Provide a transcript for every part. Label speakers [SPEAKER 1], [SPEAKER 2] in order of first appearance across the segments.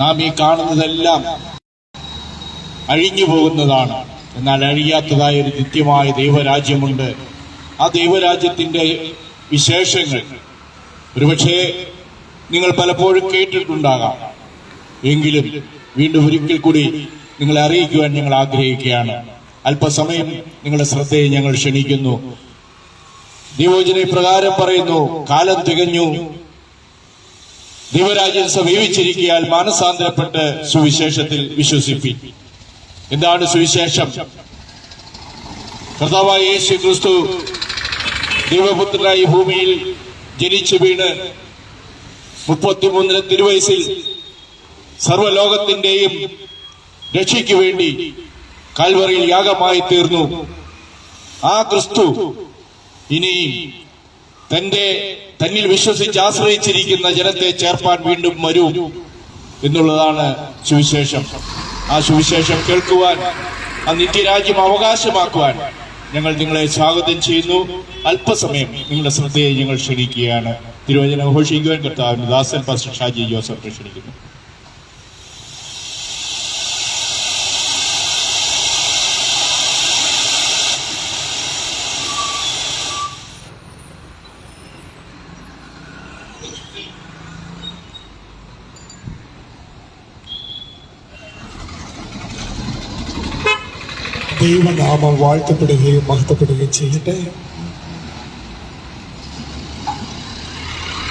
[SPEAKER 1] നാം ഈ കാണുന്നതെല്ലാം അഴിഞ്ഞു പോകുന്നതാണ് എന്നാൽ അഴിയാത്തതായ ഒരു നിത്യമായ ദൈവരാജ്യമുണ്ട്. ആ ദൈവരാജ്യത്തിന്റെ വിശേഷങ്ങൾ ഒരുപക്ഷെ നിങ്ങൾ പലപ്പോഴും കേട്ടിട്ടുണ്ടാകാം. എങ്കിലും വീണ്ടും ഒരിക്കൽ കൂടി നിങ്ങളെ അറിയിക്കുവാൻ ഞങ്ങൾ ആഗ്രഹിക്കുകയാണ്. അല്പസമയം നിങ്ങളുടെ ശ്രദ്ധയെ ഞങ്ങൾ ക്ഷണിക്കുന്നു. ദൈവോചന പ്രകാരം പറയുന്നു കാലം തികഞ്ഞു. ദൈവരാജ്യം സമീപിച്ചിരിക്കാൻ മാനസാന്തരപ്പെട്ട് സുവിശേഷത്തിൽ വിശ്വസിപ്പി. എന്താണ് സുവിശേഷം? കർത്താവായ യേശു ക്രിസ്തു ദൈവപുത്രനായി ഭൂമിയിൽ ജനിച്ചു വീണ് മുപ്പത്തിമൂന്നിന് തിരുവയസിൽ സർവലോകത്തിന്റെയും രക്ഷയ്ക്ക് വേണ്ടി കാൽവറിയിൽ യാഗമായി തീർന്നു. ആ ക്രിസ്തു ഇനി തന്റെ തന്നിൽ വിശ്വസിച്ച് ആശ്രയിച്ചിരിക്കുന്ന ജനത്തെ ചേർപ്പാൻ വീണ്ടും വരും എന്നുള്ളതാണ് സുവിശേഷം. ആ സുവിശേഷം കേൾക്കുവാൻ ആ നിത്യരാജ്യം അവകാശമാക്കുവാൻ ഞങ്ങൾ നിങ്ങളെ സ്വാഗതം ചെയ്യുന്നു. അല്പസമയം നിങ്ങളുടെ ശ്രദ്ധയെ ഞങ്ങൾ ക്ഷണിക്കുകയാണ്. തിരുവചനം ഘോഷിക്കുവാൻ കർത്താവിന് ദാസൻ പാസ്റ്റർ ഷാജി ജോസഫ് ക്ഷണിക്കുന്നു.
[SPEAKER 2] ദൈവനാമം വാഴ്ത്തപ്പെടുകയും മഹത്വപ്പെടുകയും ചെയ്യട്ടെ.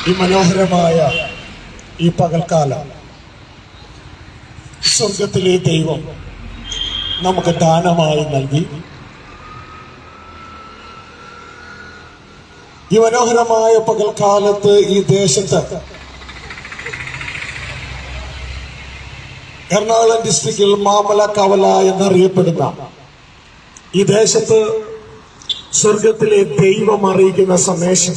[SPEAKER 2] ഈ മനോഹരമായ ഈ പകൽക്കാലം സ്വർഗത്തിലെ ദൈവം നമുക്ക് ദാനമായി നൽകി. ഈ മനോഹരമായ പകൽക്കാലത്ത് ഈ ദേശത്ത് എറണാകുളം ഡിസ്ട്രിക്റ്റിൽ മാമല കവല എന്നറിയപ്പെടുന്ന ഈ ദേശത്ത് സ്വർഗത്തിലെ ദൈവം അറിയിക്കുന്ന സന്ദേശം.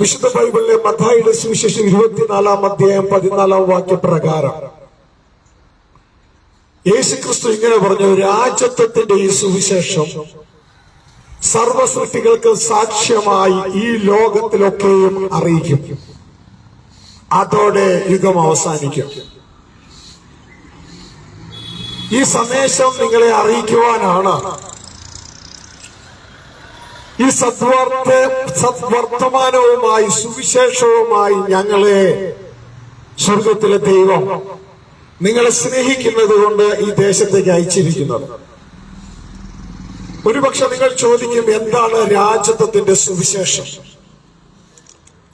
[SPEAKER 2] വിശുദ്ധ ബൈബിളിലെ മത്തായിയുടെ സുവിശേഷം ഇരുപത്തിനാലാം അധ്യായം പതിനാലാം വാക്യപ്രകാരം. യേശുക്രിസ്തു ഇങ്ങനെ പറഞ്ഞു രാജ്യത്വത്തിന്റെ ഈ സുവിശേഷം സർവസൃഷ്ടികൾക്ക് സാക്ഷ്യമായി ഈ ലോകത്തിലൊക്കെയും അറിയിക്കും. അതോടെ യുഗം അവസാനിക്കും. ഈ സന്ദേശം നിങ്ങളെ അറിയിക്കുവാനാണ്. ഈ സദ്വർത്ത സദ്വർത്തമാനവുമായി സുവിശേഷവുമായി ഞങ്ങളെ സ്വർഗത്തിലെ ദൈവം നിങ്ങളെ സ്നേഹിക്കുന്നത് കൊണ്ട് ഈ ദേശത്തേക്ക് അയച്ചിരിക്കുന്നത്. ഒരുപക്ഷെ നിങ്ങൾ ചോദിക്കും എന്താണ് രാജ്യത്വത്തിന്റെ സുവിശേഷം?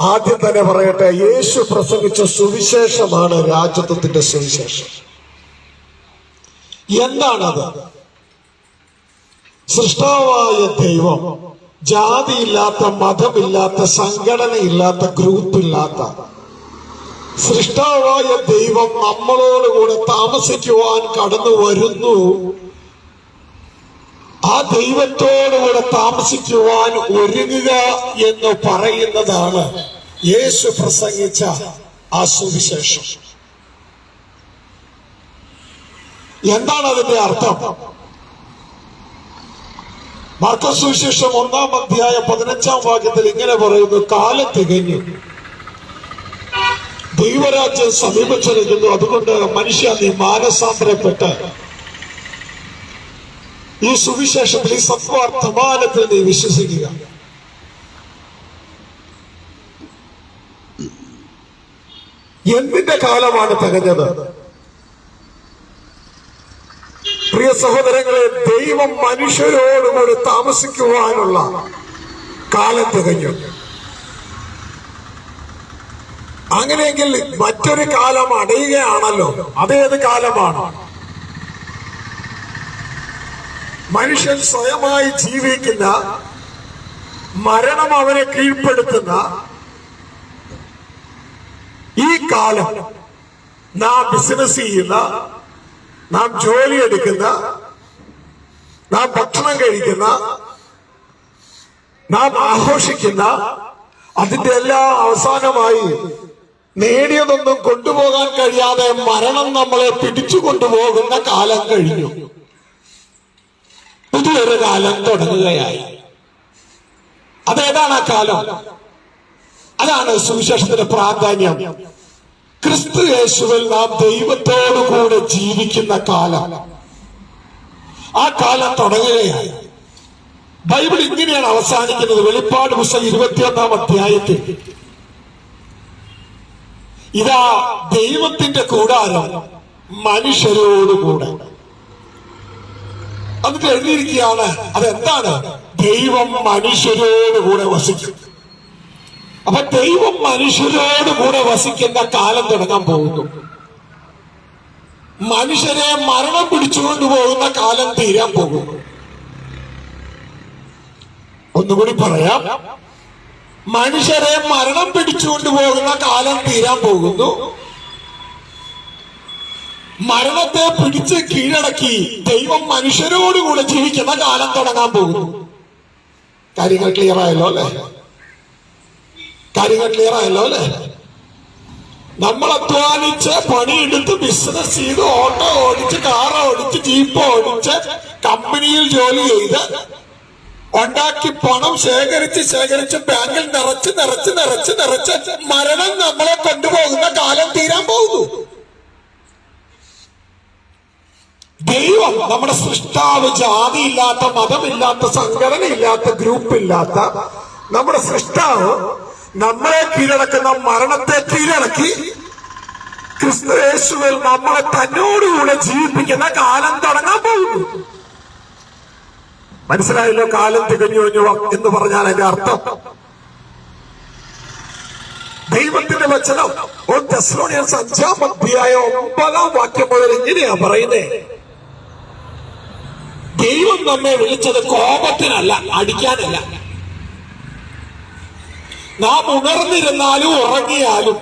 [SPEAKER 2] ആദ്യം തന്നെ പറയട്ടെ യേശു പ്രസംഗിച്ച സുവിശേഷമാണ് രാജ്യത്വത്തിന്റെ സുവിശേഷം. എന്താണത്? സൃഷ്ടാവായ ദൈവം ജാതിയില്ലാത്ത മതമില്ലാത്ത സംഘടനയില്ലാത്ത ഗ്രൂപ്പില്ലാത്ത സൃഷ്ടാവായ ദൈവം നമ്മളോടുകൂടെ താമസിക്കുവാൻ കടന്നു വരുന്നു ആ ദൈവത്തോടുകൂടെ താമസിക്കുവാൻ ഒരുങ്ങുക എന്ന് പറയുന്നതാണ് യേശു പ്രസംഗിച്ച ആ സുവിശേഷം. എന്താണ് അതിന്റെ അർത്ഥം? മാർക്കോസ് സുവിശേഷം ഒന്നാം അധ്യായ പതിനഞ്ചാം വാക്യത്തിൽ ഇങ്ങനെ പറയുന്നു കാലം തികഞ്ഞു. ദൈവരാജ്യം സമീപിച്ചിരിക്കുന്നു. അതുകൊണ്ട് മനുഷ്യ നീ മാനസാന്തരപ്പെട്ട് ഈ സുവിശേഷത്തിൽ ഈ സത്വാർത്ഥമാനത്തിൽ നീ വിശ്വസിക്കുക. എന്തിന്റെ കാലമാണ് തികഞ്ഞത്? പ്രിയ സഹോദരങ്ങളെ ദൈവം മനുഷ്യരോടുകൂടി താമസിക്കുവാനുള്ള കാലം തികഞ്ഞു. അങ്ങനെയെങ്കിൽ മറ്റൊരു കാലം അടയുകയാണല്ലോ. അതേത് കാലമാണ്? മനുഷ്യൻ സ്വയമായി ജീവിക്കുന്ന മരണം അവനെ കീഴ്പ്പെടുത്തുന്ന ഈ കാലം നാം ബിസിനസ് ചെയ്യുന്ന നാം ജോലി എടുക്കുന്ന നാം ഭക്ഷണം കഴിക്കുന്ന നാം ആഘോഷിക്കുന്ന അതിന്റെ എല്ലാ അവസാനമായി നേടിയതൊന്നും കൊണ്ടുപോകാൻ കഴിയാതെ മരണം നമ്മളെ പിടിച്ചു കൊണ്ടുപോകുന്ന കാലം കഴിഞ്ഞു. പുതിയൊരു കാലം തുടങ്ങുകയായി. അതേതാണ് ആ കാലം? അതാണ് സുവിശേഷത്തിന്റെ പ്രാധാന്യം. ക്രിസ്തു യേശുവിൽ നാം ദൈവത്തോടു കൂടെ ജീവിക്കുന്ന കാലം. ആ കാലം തുടങ്ങുകയായി. ബൈബിൾ ഇങ്ങനെയാണ് അവസാനിക്കുന്നത്. വെളിപ്പാട് പുസ്തകം ഇരുപത്തിയൊന്നാം അധ്യായത്തിൽ. ഇതാ ദൈവത്തിന്റെ കൂടാരം മനുഷ്യരോടുകൂടെ. എന്നിട്ട് എഴുതിയിരിക്കുകയാണ്. അതെന്താണ്? ദൈവം മനുഷ്യരോട് കൂടെ വസിക്കും. അപ്പൊ ദൈവം മനുഷ്യരോട് കൂടെ വസിക്കുന്ന കാലം തുടങ്ങാൻ പോകുന്നു. മനുഷ്യരെ മരണം പിടിച്ചുകൊണ്ട് പോകുന്ന കാലം തീരാൻ പോകുന്നു. ഒന്നുകൂടി പറയാം. മനുഷ്യരെ മരണം പിടിച്ചുകൊണ്ട് പോകുന്ന കാലം തീരാൻ പോകുന്നു. മരണത്തെ പിടിച്ച് കീഴടക്കി ദൈവം മനുഷ്യരോടുകൂടെ ജീവിക്കുന്ന കാലം തുടങ്ങാൻ പോകുന്നു. കാര്യങ്ങൾ ക്ലിയർ ആയല്ലോ അല്ലെ? കാര്യങ്ങൾ ക്ലിയർ ആയല്ലോ അല്ലെ? നമ്മൾ അധ്വാനിച്ച് പണിയെടുത്ത് ബിസിനസ് ചെയ്ത് ഓട്ടോ ഓടിച്ച് കാർ ഓടിച്ച് ജീപ്പ് ഓടിച്ച് കമ്പനിയിൽ ജോലി ചെയ്ത് ഉണ്ടാക്കി പണം ശേഖരിച്ച് ശേഖരിച്ച് ബാങ്കിൽ നിറച്ച് നിറച്ച് നിറച്ച് നിറച്ച് മരണം നമ്മളെ കൊണ്ടുപോകുന്ന കാലം തീരാൻ പോകുന്നു. ദൈവം നമ്മുടെ സൃഷ്ടാവ് ജാതിയില്ലാത്ത മതമില്ലാത്ത സംഘടനയില്ലാത്ത ഗ്രൂപ്പില്ലാത്ത നമ്മുടെ സൃഷ്ടാവ് നമ്മളെ കീഴടക്കുന്ന മരണത്തെ കീഴടക്കി ക്രിസ്തുവേശുവിൽ നമ്മളെ തന്നോടുകൂടെ ജീവിപ്പിക്കുന്ന കാലം തുടങ്ങാൻ പോകുന്നു. മനസ്സിലായല്ലോ കാലം തികഞ്ഞു എന്ന് പറഞ്ഞാൽ അതിന്റെ അർത്ഥം? ദൈവത്തിന്റെ വചനം അഞ്ചാം അധ്യായ ഒമ്പതാം വാക്യം മുതൽ ഇങ്ങനെയാ പറയുന്നേ. ദൈവം നമ്മെ വിളിച്ചത് കോപത്തിനല്ല അടിക്കാനല്ല. നാം ഉണർന്നിരുന്നാലും ഉറങ്ങിയാലും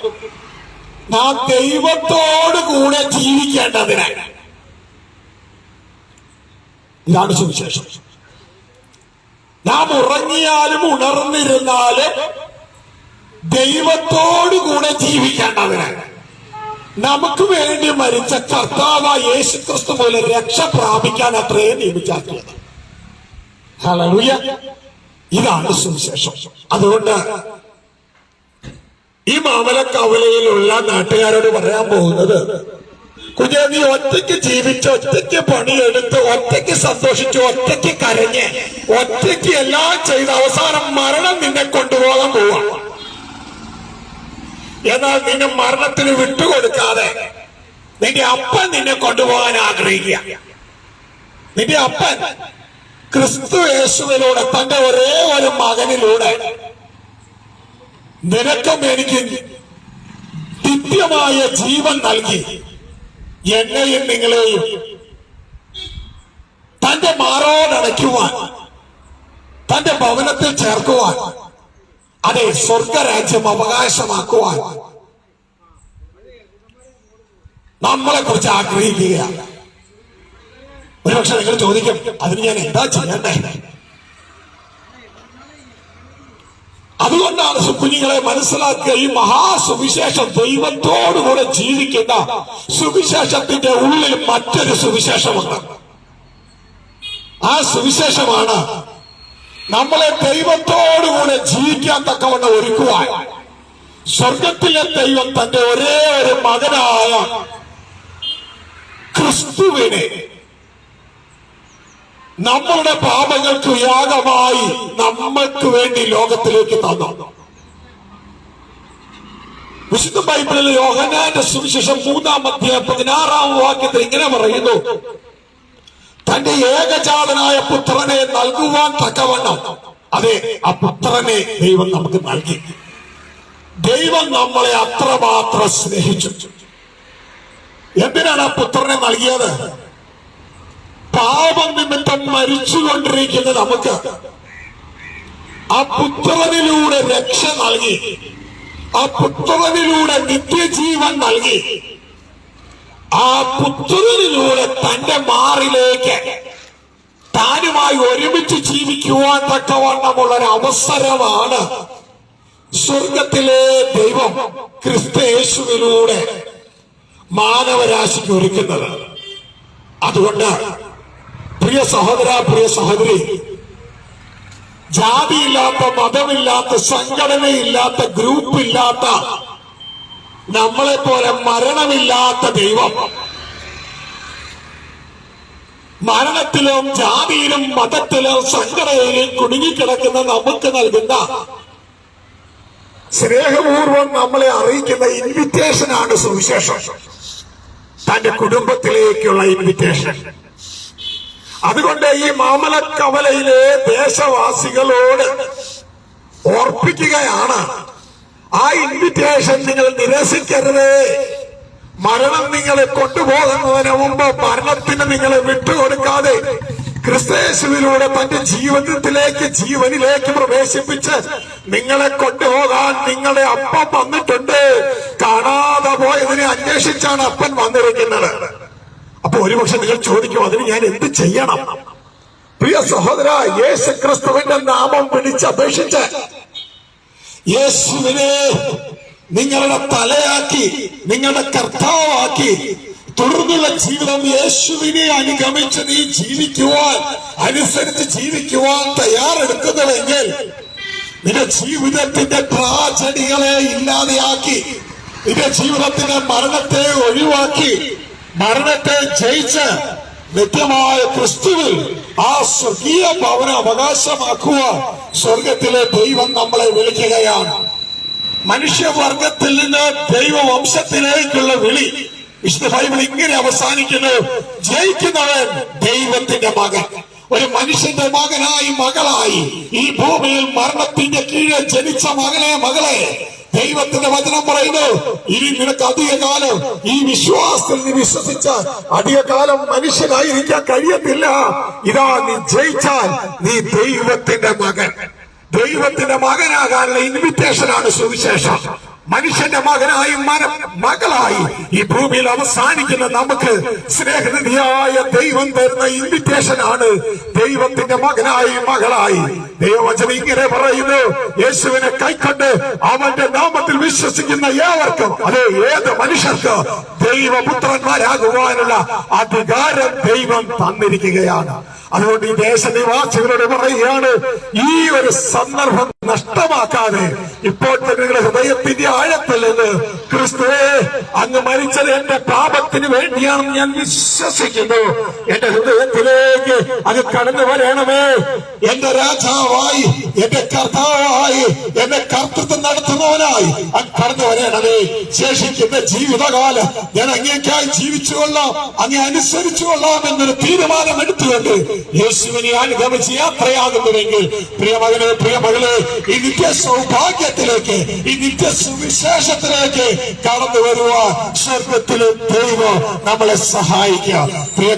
[SPEAKER 2] നാം ദൈവത്തോട് കൂടെ ജീവിക്കേണ്ടതിനാണ് ഇതാണ് സുവിശേഷം. നാം ഉറങ്ങിയാലും ഉണർന്നിരുന്നാലും ദൈവത്തോടു കൂടെ ജീവിക്കേണ്ടതിനാണ് നമുക്ക് വേണ്ടി മരിച്ച കർത്താവ് യേശു ക്രിസ്തു പോലെ രക്ഷ പ്രാപിക്കാൻ അത്രേ നിയമിച്ചാക്കിയത് ഹല്ലേലൂയ. ഇതാണ് സുവിശേഷം. അതുകൊണ്ട് ഈ മാമലക്കവലയിലുള്ള നാട്ടുകാരോട് പറയാൻ പോകുന്നത് കുഞ്ഞെ നീ ഒറ്റയ്ക്ക് ജീവിച്ച് ഒറ്റയ്ക്ക് പണിയെടുത്ത് ഒറ്റയ്ക്ക് സന്തോഷിച്ച് ഒറ്റയ്ക്ക് കരഞ്ഞ് ഒറ്റയ്ക്ക് എല്ലാം ചെയ്ത് അവസാനം മരണം നിന്നെ കൊണ്ടുപോകാൻ പോവാം. എന്നാൽ നിന്നെ മരണത്തിന് വിട്ടുകൊടുക്കാതെ നിന്റെ അപ്പൻ നിന്നെ കൊണ്ടുപോകാൻ ആഗ്രഹിക്കുക. നിന്റെ അപ്പൻ ക്രിസ്തു യേശുവിലൂടെ തന്റെ ഒരേ ഒരു മകനിലൂടെ നിനക്കും എനിക്ക് നിത്യമായ ജീവൻ നൽകി. എന്നെയും നിങ്ങളെയും തന്റെ മാറോടണയ്ക്കുവാൻ തന്റെ ഭവനത്തിൽ ചേർക്കുവാൻ അതെ സ്വർഗരാജ്യം അവകാശമാക്കുവാൻ നമ്മളെ കുറിച്ച് ആഗ്രഹിക്കുകയാണ് ഒരുപക്ഷെ നിങ്ങൾ ചോദിക്കും അതിന് ഞാൻ എന്താ ചെയ്യണ്ടേ? അതുകൊണ്ടാണ് സുക്കുഞ്ഞുങ്ങളെ മനസ്സിലാക്കുക ഈ മഹാസുവിശേഷം ദൈവത്തോടുകൂടെ ജീവിക്കുന്ന സുവിശേഷത്തിന്റെ ഉള്ളിൽ മറ്റൊരു സുവിശേഷമുണ്ട്. ആ സുവിശേഷമാണ് നമ്മളെ ദൈവത്തോടുകൂടെ ജീവിക്കാൻ തക്കവണ്ണം ഒരുക്കുവാൻ. സ്വർഗത്തിലെ ദൈവം തന്റെ ഒരേ ഒരു മകനായ ക്രിസ്തുവിനെ നമ്മളുടെ പാപങ്ങൾക്ക് യാഗമായി നമ്മൾക്ക് വേണ്ടി ലോകത്തിലേക്ക് തന്നു. വിശുദ്ധ ബൈബിളിൽ യോഹനാന്റെ സുവിശേഷം മൂന്നാം അധ്യായം പതിനാറാം വാക്യത്തിൽ ഇങ്ങനെ പറയുന്നു. തന്റെ ഏകജാതനായ പുത്രനെ നൽകുവാൻ തക്കവണ്ണം. അതെ ആ പുത്രനെ ദൈവം നമുക്ക് നൽകി. ദൈവം നമ്മളെ അത്രമാത്രം സ്നേഹിച്ചു. എന്തിനാണ് ആ പുത്രനെ നൽകിയത്? പാപം നിമിത്തം മരിച്ചുകൊണ്ടിരിക്കുന്ന നമുക്ക്. ആ പുത്രനിലൂടെ രക്ഷ നൽകി. ആ പുത്രനിലൂടെ നിത്യജീവൻ നൽകി. ആ പുത്രനിലൂടെ തന്റെ മാറിലേക്ക് താനുമായി ഒരുമിച്ച് ജീവിക്കുവാൻ തക്കവണ്ണമുള്ള ഒരു അവസരമാണ് സ്വർഗത്തിലെ ദൈവം ക്രിസ്തയേശുവിലൂടെ മാനവരാശിക്ക് ഒരുക്കുന്നത്. അതുകൊണ്ട് പ്രിയ സഹോദര പ്രിയ സഹോദരി ജാതിയില്ലാത്ത മതമില്ലാത്ത സംഘടനയില്ലാത്ത ഗ്രൂപ്പില്ലാത്ത നമ്മളെ പോലെ മരണമില്ലാത്ത ദൈവം. മരണത്തിലും ജാതിയിലും മതത്തിലും സംഘടനയിലും കുടുങ്ങിക്കിടക്കുന്ന നമുക്ക് നൽകുന്ന സ്നേഹപൂർവം നമ്മളെ അറിയിക്കുന്ന ഇൻവിറ്റേഷനാണ് സുവിശേഷം. തന്റെ കുടുംബത്തിലേക്കുള്ള ഇൻവിറ്റേഷൻ അതുകൊണ്ട് ഈ മാമലക്കവലയിലെ ദേശവാസികളോട് ഓർപ്പിക്കുകയാണ് ആ ഇൻവിറ്റേഷൻ നിങ്ങൾ നിരസിക്കരുത്. മരണം നിങ്ങളെ കൊണ്ടുപോകുന്നതിന് മുമ്പ് മരണത്തിന് നിങ്ങളെ വിട്ടുകൊടുക്കാതെ ക്രിസ്തേശുവിലൂടെ തന്റെ ജീവിതത്തിലേക്ക് ജീവനിലേക്ക് പ്രവേശിപ്പിച്ച് നിങ്ങളെ കൊണ്ടുപോകാൻ നിങ്ങളുടെ അപ്പ വന്നിട്ടുണ്ട്. കാണാതെ പോയതിനെ അന്വേഷിച്ചാണ് അപ്പൻ വന്നിരിക്കുന്നത്. അപ്പൊ ഒരുപക്ഷെ നിങ്ങൾ ചോദിക്കും അതിന് ഞാൻ എന്ത് ചെയ്യണം? പ്രിയ സഹോദര യേശു ക്രിസ്തുവിന്റെ നാമം വിളിച്ചപേക്ഷിച്ച് യേശുവിനെ നിങ്ങളുടെ തലയാക്കി നിങ്ങളുടെ കർത്താവാക്കി തുടർന്നുള്ള ജീവിതം യേശുവിനെ അനുഗമിച്ച് നീ ജീവിക്കുവാൻ അനുസരിച്ച് ജീവിക്കുവാൻ തയ്യാറെടുക്കുന്നുവെങ്കിൽ നിന്റെ ജീവിതത്തിന്റെ ട്രാജഡികളെ ഇല്ലാതെയാക്കി നിന്റെ ജീവിതത്തിന്റെ മരണത്തെ ഒഴിവാക്കി മരണത്തെ ജയിച്ച് നിത്യമായ ക്രിസ്തുവിൽ ആ സ്വർഗീയ ഭവന അവകാശമാക്കുക സ്വർഗത്തിലെ ദൈവം നമ്മളെ വിളിക്കുകയാണ്. മനുഷ്യവർഗത്തിൽ നിന്ന് ദൈവവംശത്തിലേക്കുള്ള വിളി വിശുദ്ധ ബൈബിൾ ഇങ്ങനെ അവസാനിക്കുന്നു. ജയിക്കുന്നവൻ ദൈവത്തിന്റെ മകൻ. ഒരു മനുഷ്യന്റെ മകനായി മകളായി ഈ ഭൂമിയിൽ മരണത്തിന്റെ കീഴെ ജനിച്ച മകനെ മകളെ ദൈവത്തിന്റെ വചനം പറയുന്നു. ഇനി നിനക്ക് അധികകാലം ഈ വിശ്വാസത്തിൽ നീ വിശ്വസിച്ച അധികകാലം മനുഷ്യനായിരിക്കാൻ കഴിയത്തില്ല. ഇതാ നീ ജയിച്ചാൽ നീ ദൈവത്തിന്റെ മകൻ. ദൈവത്തിന്റെ മകനാകാനുള്ള ഇൻവിറ്റേഷൻ ആണ് സുവിശേഷം. മനുഷ്യന്റെ മകനായി മകളായി. ഈ ഭൂമിയിൽ അവസാനിക്കുന്ന നമുക്ക് സ്നേഹനിധിയായ ദൈവം തരുന്ന ഇൻവിറ്റേഷൻ ആണ് ദൈവത്തിന്റെ മകനായി മകളായി. ദൈവവചനം ഇങ്ങനെ പറയുന്നു യേശുവിനെ കൈക്കൊണ്ട് അവന്റെ നാമത്തിൽ വിശ്വസിക്കുന്ന ഏവർക്കും അത് ഏത് മനുഷ്യർക്ക് ദൈവപുത്രന്മാരാകുവാനുള്ള അധികാരം ദൈവം തന്നിരിക്കുകയാണ്. അതുകൊണ്ട് ഈ ദേശനിവാസികളോട് പറയുകയാണ് ഈ ഒരു സന്ദർഭം നഷ്ടമാക്കാതെ ഇപ്പോൾ തന്നെ നിങ്ങളുടെ ഹൃദയത്തിന്റെ ആഴത്തിൽ നിന്ന് ക്രിസ്തുവേ അങ്ങ് മരിച്ചത് എന്റെ പാപത്തിന് വേണ്ടിയാണെന്ന് ഞാൻ വിശ്വസിക്കുന്നു. എന്റെ ഹൃദയത്തിലേക്ക് അങ്ങ് കടന്നു വരണമേ. എന്റെ രാജാവായി എന്റെ കർത്താവായി എന്റെ കർത്തൃത്വം നടത്തുന്നവനായി അങ്ങ് കടന്നു വരണമേ. ശേഷിക്കുന്ന ജീവിതകാലം ഞാൻ അങ്ങേക്കായി ജീവിച്ചുകൊള്ളാം അങ്ങേ അനുസരിച്ചുകൊള്ളാം എന്നൊരു തീരുമാനം എടുത്തുകൊണ്ട് യേശുവിനെ അനുഗമിച്ച് യാത്രയാകുന്നുവെങ്കിൽ പ്രിയമകനെ പ്രിയമകളെ ഈ നിത്യ സൗഭാഗ്യത്തിലേക്ക് ഈ നിത്യ സുവിശേഷത്തിലേക്ക് കടന്നു വരുവാൻ സ്വർഗത്തിലെ ദൈവം നമ്മളെ സഹായിക്കുക. പ്രിയ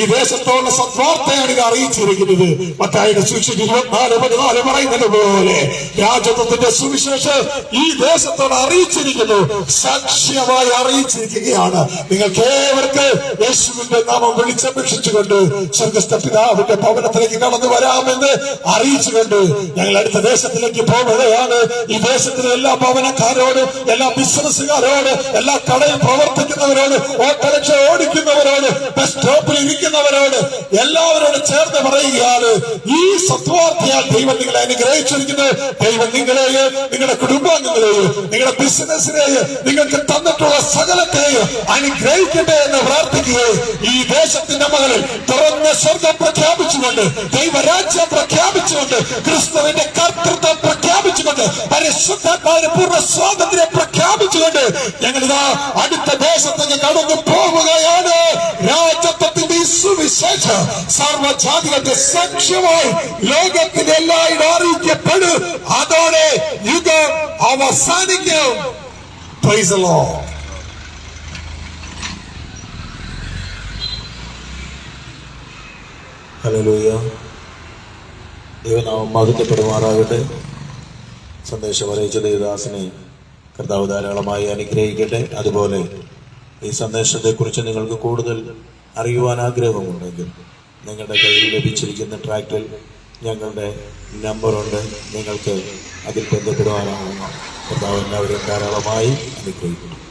[SPEAKER 2] ഈ ദേശത്തോടുള്ള സദ്വാർത്തയാണ് ഇത് അറിയിച്ചിരിക്കുന്നത്. മത്തായുടെ സൂക്ഷിച്ച് ഇരുപത്തിനാല് പതിനാല് പറയുന്നത് പോലെ രാജത്വത്തിന്റെ സുവിശേഷം ഈ ദേശത്തോട് അറിയിച്ചിരിക്കുന്നു. സാക്ഷ്യമായി അറിയിച്ചിരിക്കുകയാണ്. നിങ്ങൾക്ക് ഏവർക്ക് യേശുവിന്റെ നാമം വിളിച്ചപേക്ഷിച്ചുകൊണ്ട് സ്വർഗസ്ഥ പിതാവിന്റെ ഭവനത്തിലേക്ക് കടന്നു വരാമെന്ന് അറിയിച്ചുകൊണ്ട് ഞങ്ങൾ അടുത്ത ദേശത്തിലേക്ക് പോവുകയാണ് ഈ ദേശത്തിലെ എല്ലാ ഭവനക്കാരോടും എല്ലാ ബിസിനസ്സുകാരോട് എല്ലാ കടയിൽ പ്രവർത്തിക്കുന്നവരോട് ഓട്ടോറിക്ഷ ഓടിക്കുന്നവരോട് ബസ് സ്റ്റോപ്പിൽ ഇരിക്കുന്നവരോട് എല്ലാവരോടും ചേർന്ന് പറയുകയാണ് ഈ സത്വാർത്ഥിയാൽ ദൈവം നിങ്ങളെ അനുഗ്രഹിച്ചിരിക്കുന്നത് ദൈവം നിങ്ങളെയും നിങ്ങളുടെ കുടുംബാംഗങ്ങളെയും നിങ്ങളുടെ ബിസിനസ്സിനെയും നിങ്ങൾക്ക് തന്നിട്ടുള്ള സകലത്തെയും അനുഗ്രഹിക്കട്ടെ എന്ന് പ്രാർത്ഥിക്കുകയും ഈ ദേശത്തിന്റെ മകളിൽ തുറന്ന സ്വർഗം പ്രഖ്യാപിച്ചുകൊണ്ട് ദൈവരാജ്യം പ്രഖ്യാപിച്ചുകൊണ്ട് ക്രിസ്തുവിന്റെ കർത്തൃത്വം പ്രഖ്യാപിച്ചുകൊണ്ട് പരിശുദ്ധാത്മാവിന്റെ പൂർണ സ്വാതന്ത്ര്യം പ്രഖ്യാപിച്ചുകൊണ്ട് ഞങ്ങൾ ഇതാ അടുത്ത ദേശത്തേക്ക് കടന്നു പോവുകയാണ് രാജത്വത്തിന്റെ സുവിശേഷം സർവജാതികളുടെ സാക്ഷ്യമായി ലോകത്തിന്റെ എല്ലായിടും അറിയിക്കപ്പെടും. അതോടെ യുഗം അവസാനിക്കും. The Lord.
[SPEAKER 3] ഹല്ലേലൂയ ദൈവനാമം മഹത്വപ്പെടുമാറാകട്ടെ സന്ദേശം അറിയിച്ച ദേവദാസിനെ കർത്താവ് ധാരാളമായി അനുഗ്രഹിക്കട്ടെ. അതുപോലെ ഈ സന്ദേശത്തെക്കുറിച്ച് നിങ്ങൾക്ക് കൂടുതൽ അറിയുവാൻ ആഗ്രഹമുണ്ടെങ്കിൽ നിങ്ങളുടെ കയ്യിൽ ലഭിച്ചിരിക്കുന്ന ട്രാക്ടിൽ ഞങ്ങളുടെ നമ്പറുണ്ട്. നിങ്ങൾക്ക് അതിൽ ബന്ധപ്പെടുവാനാകുന്ന. കർത്താവ് എല്ലാവരും ധാരാളമായി അനുഗ്രഹിക്കുന്നു